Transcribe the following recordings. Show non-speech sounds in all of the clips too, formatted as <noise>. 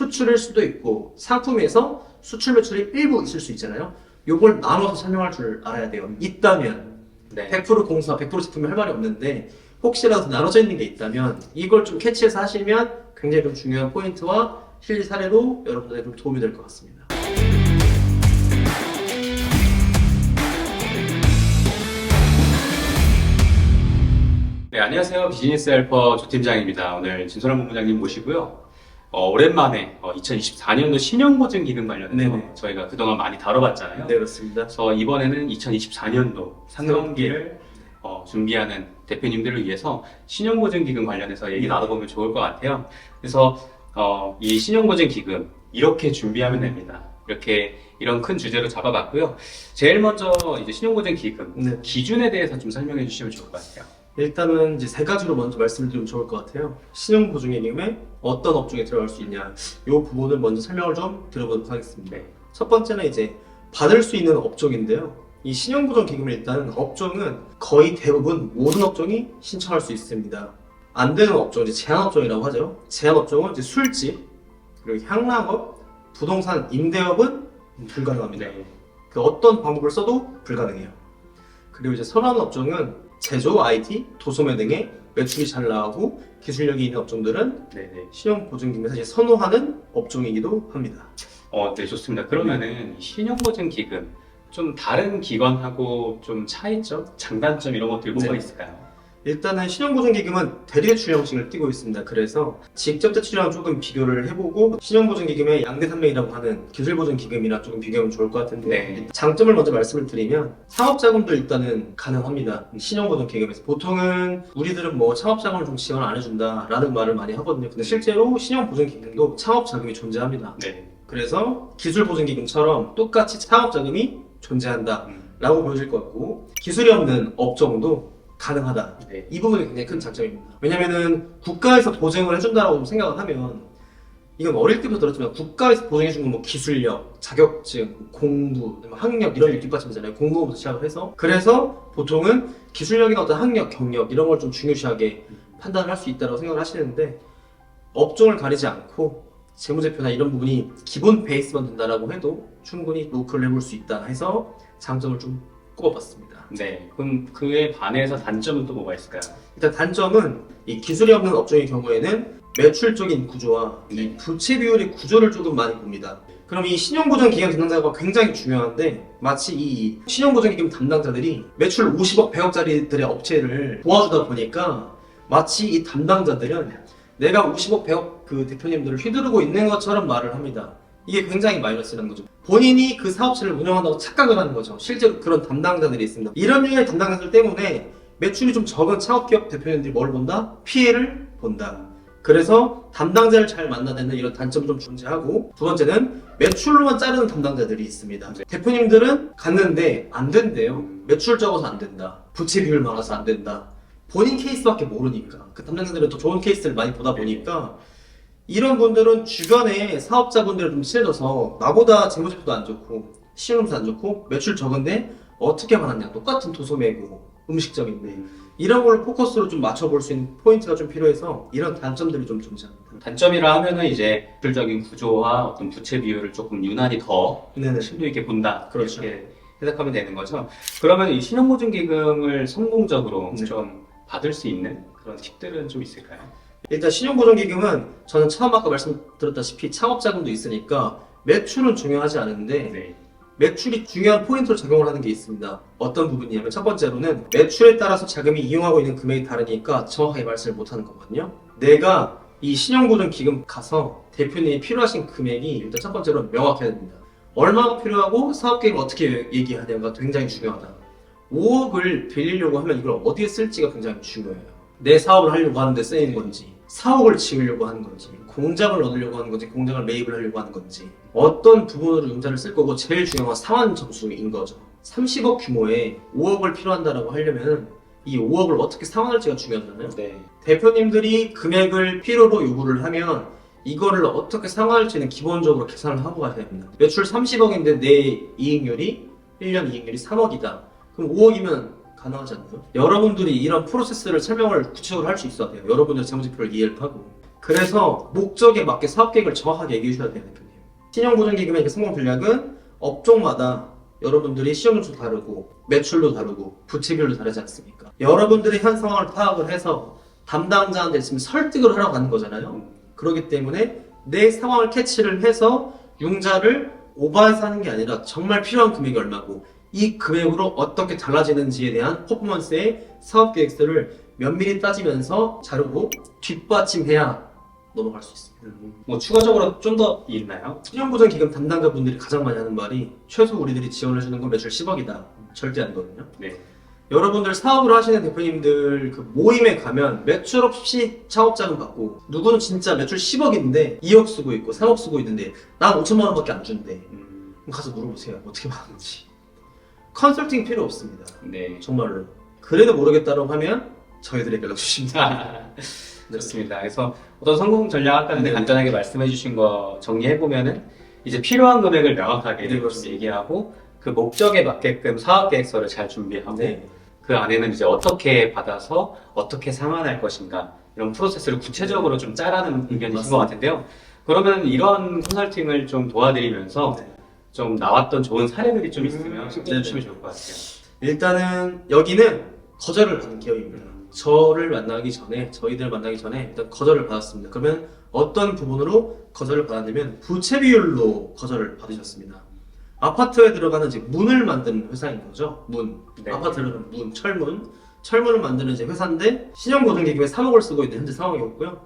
수출일 수도 있고 상품에서 수출 매출이 일부 있을 수 있잖아요. 요걸 나눠서 설명할 줄 알아야 돼요. 있다면 네. 100% 공사, 100% 제품이 할 말이 없는데 혹시라도 나눠져 있는 게 있다면 이걸 좀 캐치해서 하시면 굉장히 좀 중요한 포인트와 실리 사례로 여러분들에게 좀 도움이 될 것 같습니다. 네, 안녕하세요. 비즈니스 헬퍼 조 팀장입니다. 오늘 진솔한 본부장님 모시고요. 어, 오랜만에 2024년도 신용보증 기금 관련해서 네네. 저희가 그동안 많이 다뤄봤잖아요. 네, 그렇습니다. 그래서 이번에는 2024년도 상반기를 어, 준비하는 대표님들을 위해서 신용보증 기금 관련해서 얘기 네. 나눠보면 좋을 것 같아요. 그래서 어, 이 신용보증 기금 이렇게 준비하면 됩니다. 이렇게 이런 큰 주제로 잡아봤고요. 제일 먼저 이제 신용보증 기금 네. 기준에 대해서 좀 설명해 주시면 좋을 것 같아요. 일단은 이제 세 가지로 먼저 말씀을 드리면 좋을 것 같아요. 신용 보증기금에 어떤 업종에 들어갈 수 있냐, 이 부분을 먼저 설명을 좀 드려보도록 하겠습니다. 네. 첫 번째는 이제 받을 수 있는 업종인데요. 이 신용 보증기금을 일단 업종은 거의 대부분 모든 업종이 신청할 수 있습니다. 안 되는 업종, 이제 제한 업종이라고 하죠. 제한 업종은 이제 술집, 그리고 향락업, 부동산 임대업은 불가능합니다. 네. 그 어떤 방법을 써도 불가능해요. 그리고 이제 선호하는 업종은 제조, IT, 도소매 등의 매출이 잘 나가고 기술력이 있는 업종들은 네, 네. 신용 보증 기금에서 이제 선호하는 업종이기도 합니다. 어, 네, 좋습니다. 그러면은 이 신용보증 기금 좀 다른 기관하고 좀 차이점, 장단점 이런 것들 뭐가 네. 있을까요? 일단은 신용보증기금은 대리대출 형식을 띠고 있습니다. 그래서 직접 대출이랑 조금 비교를 해보고 신용보증기금의 양대산맥이라고 하는 기술보증기금이랑 조금 비교하면 좋을 것 같은데 네. 장점을 먼저 말씀을 드리면 창업자금도 일단은 가능합니다. 신용보증기금에서 보통은 우리들은 뭐 창업자금을 좀 지원 안 해준다라는 말을 많이 하거든요. 근데 실제로 신용보증기금도 창업자금이 존재합니다. 네. 그래서 기술보증기금처럼 똑같이 창업자금이 존재한다 라고 음, 보여질 것 같고 기술이 없는 업종도 가능하다. 네. 이 부분이 굉장히 큰 장점입니다. 왜냐면은 국가에서 보증을 해준다라고 생각을 하면 이건 어릴 때부터 들었지만 국가에서 보증해준 건 뭐 기술력, 자격증, 공부, 뭐 학력 이런 게 뒷받침이잖아요. 공부부터 시작을 해서 그래서 보통은 기술력이나 어떤 학력, 경력 이런 걸 좀 중요시하게 판단을 할 수 있다고 생각을 하시는데 업종을 가리지 않고 재무제표나 이런 부분이 기본 베이스만 된다라고 해도 충분히 노크를 해볼 수 있다 해서 장점을 좀 꼽아봤습니다. 네. 그럼 그에 반해서 단점은 또 뭐가 있을까요? 일단 단점은 이 기술이 없는 업종의 경우에는 매출적인 구조와 이 네. 부채 비율의 구조를 조금 많이 봅니다. 그럼 이 신용보증 기금 담당자가 굉장히 중요한데 마치 이 신용보증 기금 담당자들이 매출 50억, 100억짜리들의 업체를 도와주다 보니까 마치 이 담당자들은 내가 50억, 100억 그 대표님들을 휘두르고 있는 것처럼 말을 합니다. 이게 굉장히 마이너스라는 거죠. 본인이 그 사업체를 운영한다고 착각을 하는 거죠. 실제로 그런 담당자들이 있습니다. 이런 류의 담당자들 때문에 매출이 좀 적은 창업기업 대표님들이 뭘 본다? 피해를 본다. 그래서 담당자를 잘 만나내는 이런 단점을 좀 존재하고 두 번째는 매출로만 자르는 담당자들이 있습니다. 네. 대표님들은 갔는데 안 된대요. 매출 적어서 안 된다. 부채 비율 많아서 안 된다. 본인 케이스밖에 모르니까 그 담당자들은 더 좋은 케이스를 많이 보다 보니까 이런 분들은 주변에 사업자분들을 좀 친해져서 나보다 재무제표도 안 좋고 신용도 안 좋고 매출 적은데 어떻게 받았냐 똑같은 도소매고 음식점인데 이런 걸 포커스로 좀 맞춰볼 수 있는 포인트가 좀 필요해서 이런 단점들이 좀 존재합니다. 단점이라 하면은 이제 매출적인 구조와 어떤 부채 비율을 조금 유난히 더 네네. 심도 있게 본다. 그렇죠. 이렇게 해석하면 되는 거죠. 그러면 이 신용보증 기금을 성공적으로 네. 좀 받을 수 있는 그런 팁들은 좀 있을까요? 일단 신용보증기금은 저는 처음 아까 말씀드렸다시피 창업자금도 있으니까 매출은 중요하지 않은데 네. 매출이 중요한 포인트로 작용을 하는 게 있습니다. 어떤 부분이냐면 첫 번째로는 매출에 따라서 자금이 이용하고 있는 금액이 다르니까 정확하게 말씀을 못 하는 거거든요. 내가 이 신용보증 기금 가서 대표님이 필요하신 금액이 일단 첫 번째로 명확해야 됩니다. 얼마가 필요하고 사업 계획을 어떻게 얘기하냐가 굉장히 중요하다. 5억을 빌리려고 하면 이걸 어디에 쓸지가 굉장히 중요해요. 내 사업을 하려고 하는데 쓰이는 건지, 사옥을 지으려고 하는 건지, 공장을 얻으려고 하는 건지, 공장을 매입을 하려고 하는 건지, 어떤 부분으로 융자를 쓸 거고 제일 중요한 건 상환 점수인 거죠. 30억 규모의 5억을 필요한다라고 하려면 이 5억을 어떻게 상환할지가 중요하잖아요. 네. 대표님들이 금액을 필요로 요구를 하면 이거를 어떻게 상환할지는 기본적으로 계산을 하고 가셔야 됩니다. 매출 30억인데 내 이익률이 1년 이익률이 3억이다. 그럼 5억이면 가능하지 않나요? 여러분들이 이런 프로세스를 설명을 구체적으로 할 수 있어야 돼요. 여러분들 재무제표를 이해를 하고 그래서 목적에 맞게 사업 계획을 정확하게 얘기해 주셔야 돼요, 대표님. 신용보증기금의 성공 전략은 업종마다 여러분들이 시험도 다르고 매출도 다르고 부채비율도 다르지 않습니까? 여러분들의 현 상황을 파악을 해서 담당자한테 있으면 설득을 하라고 하는 거잖아요. 그렇기 때문에 내 상황을 캐치를 해서 융자를 오버해서 하는 게 아니라 정말 필요한 금액이 얼마고 이 금액으로 어떻게 달라지는지에 대한 퍼포먼스의 사업 계획서를 면밀히 따지면서 자료로 뒷받침해야 넘어갈 수 있습니다. 뭐 추가적으로 좀 더 있나요? 신용보증 기금 담당자 분들이 가장 많이 하는 말이 최소 우리들이 지원을 해주는 건 매출 10억이다. 절대 아니거든요. 네. 여러분들 사업을 하시는 대표님들 그 모임에 가면 매출 없이 창업자금 받고 누구는 진짜 매출 10억인데 2억 쓰고 있고 3억 쓰고 있는데 난 5천만 원밖에 안 준대. 음, 가서 물어보세요. 어떻게 받는지. 컨설팅 필요 없습니다. 네. 정말로. 그래도 모르겠다고 하면 저희들에게 연락 주시면 됩니다. <laughs> 좋습니다. 그래서 어떤 성공 전략 아까 네. 간단하게 말씀해 주신 거 정리해 보면은 이제 필요한 금액을 명확하게 네, 그렇습니다. 얘기하고 그 목적에 맞게끔 사업 계획서를 잘 준비하고 네. 그 안에는 이제 어떻게 받아서 어떻게 상환할 것인가 이런 프로세스를 구체적으로 좀 짜라는 의견이신 맞습니다. 것 같은데요. 그러면 이런 컨설팅을 좀 도와드리면서 네. 좀 나왔던 좋은 사례들이 좀 있으면 음, 쉽게 네네. 해주시면 좋을 것 같아요. 일단은 여기는 거절을 받은 기업입니다. 저를 만나기 전에 저희들 만나기 전에 일단 거절을 받았습니다. 그러면 어떤 부분으로 거절을 받았냐면 부채 비율로 거절을 받으셨습니다. 아파트에 들어가는 이제 문을 만드는 회사인 거죠. 문 네. 들어가는 문 철문 철문을 만드는 이제 회사인데 신용보증기금에 3억을 쓰고 있는 현재 상황이었고요.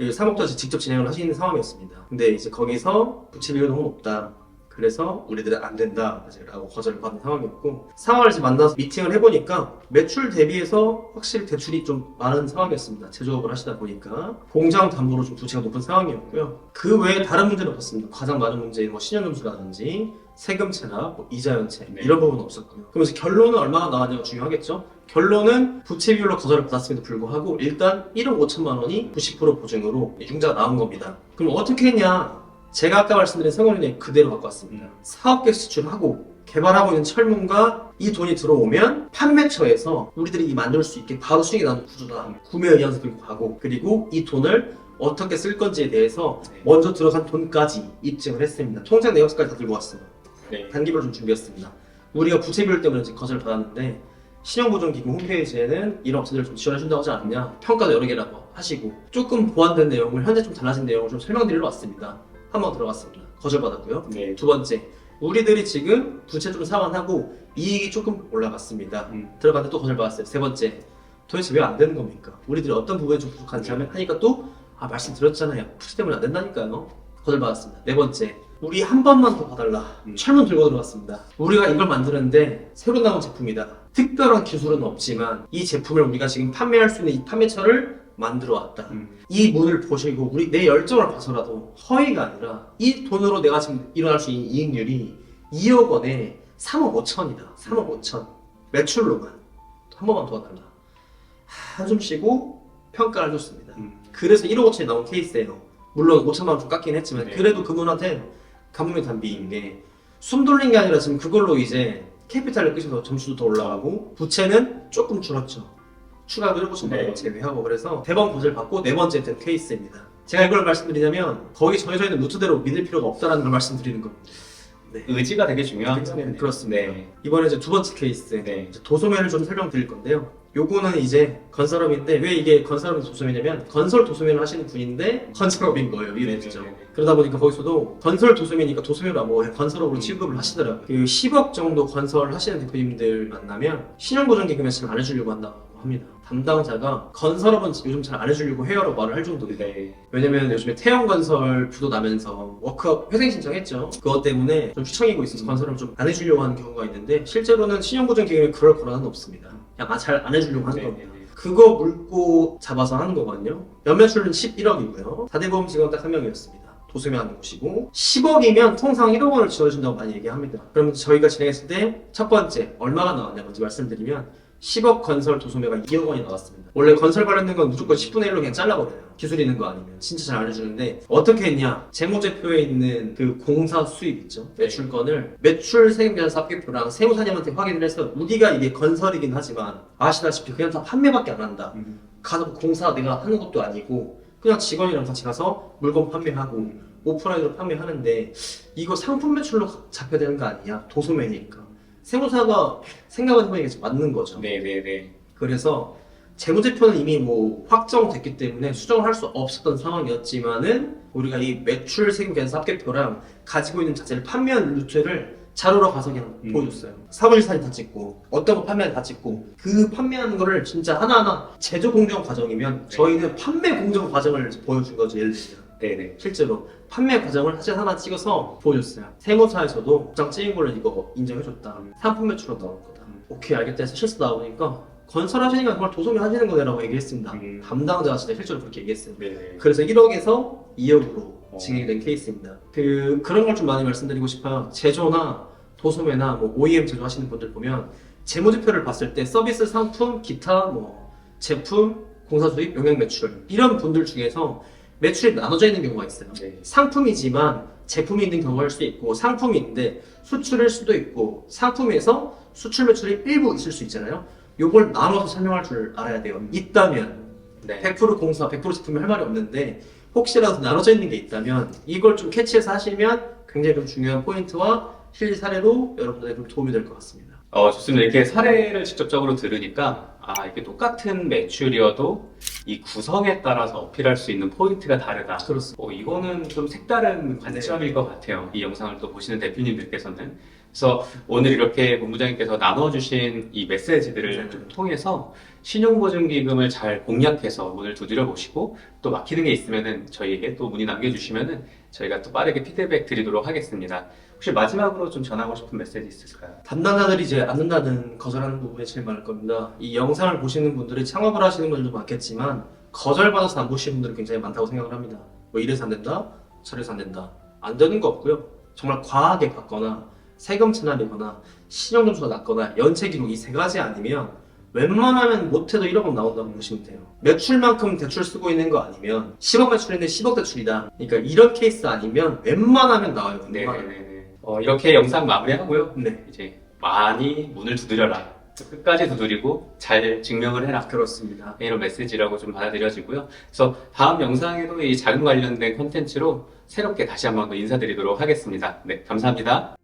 3억도 직접 진행을 하시는 상황이었습니다. 근데 이제 거기서 부채 비율이 너무 높다. 그래서 우리들은 안 된다. 라고 거절을 받은 상황이었고 상황을 이제 만나서 미팅을 해보니까 매출 대비해서 확실히 대출이 좀 많은 상황이었습니다. 제조업을 하시다 보니까. 공장 담보로 좀 부채가 높은 상황이었고요. 그 외에 다른 문제는 없었습니다. 가장 많은 문제인 뭐 신용점수라든지 세금채나 뭐 이자 연체 네. 이런 부분은 없었고요. 그럼 이제 결론은 얼마나 나왔냐가 중요하겠죠. 결론은 부채 비율로 거절을 받았음에도 불구하고 일단 1억 5천만 원이 90% 보증으로 융자가 나온 겁니다. 그럼 어떻게 했냐 제가 아까 말씀드린 성원인에 그대로 갖고 왔습니다. 사업계획 수출하고 개발하고 있는 철문과 이 돈이 들어오면 판매처에서 우리들이 이 만들 수 있게 바로 수익이 나는 구조다. 구매 의향서 들고 가고 그리고 이 돈을 어떻게 쓸 건지에 대해서 네. 먼저 들어간 돈까지 입증을 했습니다. 통장 내역서까지 다 들고 왔어요. 네. 단기별로 좀 준비했습니다. 우리가 부채 비율 때문에 지금 거절을 받았는데 신용보증기금 홈페이지에는 이런 업체들을 좀 지원해준다고 하지 않냐 평가도 여러 개라고 하시고 조금 보완된 내용을 현재 좀 달라진 내용을 좀 설명드리러 왔습니다. 한 번 들어갔습니다. 거절받았고요. 네. 두 번째, 우리들이 지금 부채 좀 상환하고 이익이 조금 올라갔습니다. 음. 들어갔는데 또 거절받았어요. 세 번째, 도대체 왜 안 되는 겁니까? 우리들이 어떤 부분에 좀 부족한지 하면 하니까 또, 아, 말씀드렸잖아요. 부채 때문에 안 된다니까요. 거절받았습니다. 네 번째, 우리 한 번만 더 봐달라. 음. 철문 들고 들어갔습니다. 우리가 이걸 만드는데 새로 나온 제품이다. 특별한 기술은 없지만 이 제품을 우리가 지금 판매할 수 있는 이 판매처를 만들어 왔다. 음. 이 문을 보시고 우리 내 열정을 봐서라도 허위가 아니라 이 돈으로 내가 지금 일어날 수 있는 이익률이 2억 원에 3억 5천이다. 3억 5천 매출로만 한 번만 도와달라. 한숨 쉬고 평가를 해줬습니다. 음. 그래서 1억 5천이 나온 케이스예요. 물론 5천만 원 좀 깎긴 했지만 네. 그래도 그분한테 가뭄의 단비인 게 숨 돌린 게 아니라 지금 그걸로 이제 캐피탈을 끄셔서 점수도 더 올라가고 부채는 조금 줄었죠. 추가로 1억 5천만 네. 원 제외하고 그래서 대번 거절 받고 네 번째 된 케이스입니다. 제가 이걸 말씀드리냐면 거기 정해져 있는 루트대로 믿을 필요가 없다라는 걸 말씀드리는 겁니다. 네. 의지가 되게 중요한 네, 거네요. 그렇습니다. 네. 이번에 이제 두 번째 케이스 네. 도소매를 좀 설명드릴 건데요. 요거는 이제 건설업인데 왜 이게 건설업이 도소매냐면 건설 도소매를 하시는 분인데 건설업인 거예요. 이해되시죠? 네, 네, 네. 그러다 보니까 거기서도 건설 도소매니까 도소매로 뭐 건설업으로 음. 취급을 하시더라고요. 그 10억 정도 건설 하시는 대표님들 만나면 신용보증기금에 지금 안 해주려고 한다고 합니다. 담당자가 건설업은 요즘 잘 안 해주려고 해요라고 말을 할 정도인데 네. 왜냐면 요즘에 태형건설 부도 나면서 워크업 회생 신청했죠. 그것 때문에 좀 휘청이고 있어서 건설을 좀안 해주려고 하는 경우가 있는데 실제로는 신용보증 기금에 그럴 거라는 없습니다. 그냥 아, 잘안 해주려고 하는 네, 겁니다. 네, 네. 그거 물고 잡아서 하는 거거든요. 연매출은 11억이고요. 다대보험 직원 딱 한 명이었습니다. 하는 곳이고 10억이면 통상 1억 원을 지원해준다고 많이 얘기합니다. 그러면 저희가 진행했을 때 첫 번째 얼마가 나왔냐 먼저 말씀드리면 10억 건설 도소매가 2억 원이 나왔습니다. 원래 건설 관련된 건 무조건 10분의 1로 그냥 잘라버려요. 기술 있는 거 아니면 진짜 잘 알려주는데 어떻게 했냐? 재무제표에 있는 그 공사 수입 있죠? 매출건을 매출 세금 계산 합계표랑 세무사님한테 확인을 해서 우리가 이게 건설이긴 하지만 아시다시피 그냥 다 판매밖에 안 한다. 음. 가서 공사 내가 하는 것도 아니고 그냥 직원이랑 같이 가서 물건 판매하고 오프라인으로 판매하는데 이거 상품 매출로 잡혀야 되는 거 아니냐? 도소매니까. 세무사가 생각을 해보니까 맞는 거죠. 네네네. 그래서 재무제표는 이미 뭐 확정됐기 때문에 수정을 할 수 없었던 상황이었지만은 우리가 이 매출 세금 계산 합계표랑 가지고 있는 자재를 판매한 루트를 자료로 가서 그냥 음. 보여줬어요. 사무실 사진 다 찍고 어떤 거 판매하는 다 찍고 그 판매하는 거를 진짜 하나하나 제조 공정 과정이면 저희는 판매 공정 과정을 보여준 거죠. 예를 들면 네네. 실제로 판매 과정을 사진 하나 찍어서 보여줬어요. 세무사에서도 도장 찍은 걸 이거 인정해줬다. 상품 매출로 나올 거다. 오케이 알겠다 해서 실수 나오니까 건설하시니까 정말 도소매 하시는 거네라고 얘기했습니다. 음. 담당자가 진짜 실제로 그렇게 얘기했어요. 네네. 그래서 1억에서 2억으로 어. 진행된 케이스입니다. 그 그런 걸 좀 많이 말씀드리고 싶어요. 제조나 도소매나 뭐 OEM 제조 하시는 분들 보면 재무제표를 봤을 때 서비스 상품, 기타 뭐 제품, 공사 수입, 영양 매출 이런 분들 중에서 매출이 나눠져 있는 경우가 있어요. 네. 상품이지만 제품이 있는 경우가 수 있고 상품인데 수출일 수도 있고 상품에서 수출 매출이 일부 있을 수 있잖아요. 요걸 나눠서 설명할 줄 알아야 돼요. 있다면 네. 100% 공사, 100% 제품이 할 말이 없는데 혹시라도 나눠져 있는 게 있다면 이걸 좀 캐치해서 하시면 굉장히 좀 중요한 포인트와 실리 사례로 여러분들에게 좀 도움이 될 것 같습니다. 어, 좋습니다. 이렇게 사례를 직접적으로 들으니까, 아, 이게 똑같은 매출이어도 이 구성에 따라서 어필할 수 있는 포인트가 다르다. 그렇습니다. 어, 이거는 좀 색다른 관점일 것 같아요. 이 영상을 또 보시는 대표님들께서는. 그래서 오늘 이렇게 본부장님께서 나눠주신 이 메시지들을 네. 좀 통해서 신용보증기금을 잘 공략해서 문을 두드려 보시고 또 막히는 게 있으면은 저희에게 또 문의 남겨주시면은 저희가 또 빠르게 피드백 드리도록 하겠습니다. 혹시 마지막으로 좀 전하고 싶은 메시지 있으실까요? 담당자들이 이제 앉는다는 거절하는 부분이 제일 많을 겁니다. 이 영상을 보시는 분들이 창업을 하시는 분들도 많겠지만 거절받아서 안 보시는 분들이 굉장히 많다고 생각을 합니다. 뭐 이래서 안 된다, 저래서 안 된다. 안 되는 거 없고요. 정말 과하게 받거나 세금 체납이거나 신용 점수가 낮거나 연체 기록 이 세 가지 아니면 웬만하면 못해도 1억은 나온다고 보시면 돼요. 매출만큼 대출 쓰고 있는 거 아니면 10억 매출인데 10억 대출이다. 그러니까 이런 케이스 아니면 웬만하면 나와요. 웬만하면. 네네네. 어, 이렇게 영상 마무리하고요. 네, 이제 많이 문을 두드려라. 끝까지 두드리고 잘 증명을 해라. 그렇습니다. 이런 메시지라고 좀 받아들여지고요. 그래서 다음 영상에도 이 자금 관련된 컨텐츠로 새롭게 다시 한번 더 인사드리도록 하겠습니다. 네, 감사합니다.